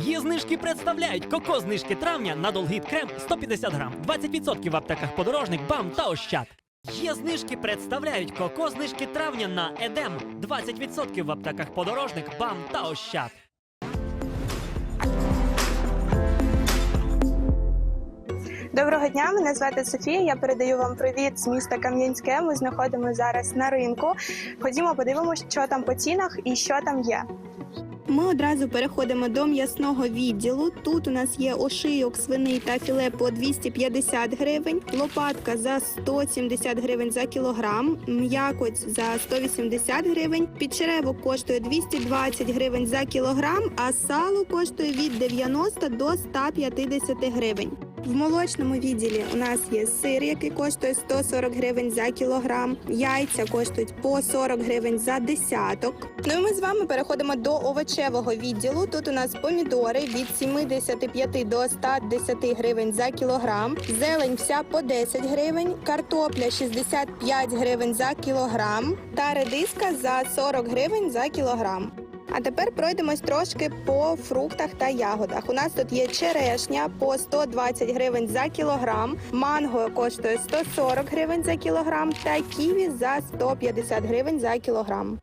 Є знижки представляють коко знижки травня на Долгіт крем 150 грам, 20% в аптеках подорожник, бам та ощад. Є знижки представляють коко знижки травня на Едем 20% в аптеках подорожник, бам та ощад. Доброго дня, мене звати Софія. Я передаю вам привіт з міста Кам'янське. Ми знаходимося зараз на ринку. Ходімо, подивимося, що там по цінах і що там є. Ми одразу переходимо до м'ясного відділу. Тут у нас є ошийок, свини та філе по 250 гривень, лопатка за 170 гривень за кілограм, м'якоть за 180 гривень, підчеревок коштує 220 гривень за кілограм, а сало коштує від 90 до 150 гривень. В молочному відділі у нас є сир, який коштує 140 гривень за кілограм. Яйця коштують по 40 гривень за десяток. Ну і ми з вами переходимо до овочевого відділу. Тут у нас помідори від 75 до 110 гривень за кілограм. Зелень вся по 10 гривень, картопля 65 гривень за кілограм та редиска за 40 гривень за кілограм. А тепер пройдемось трошки по фруктах та ягодах. У нас тут є черешня по 120 гривень за кілограм, манго коштує 140 гривень за кілограм та ківі за 150 гривень за кілограм.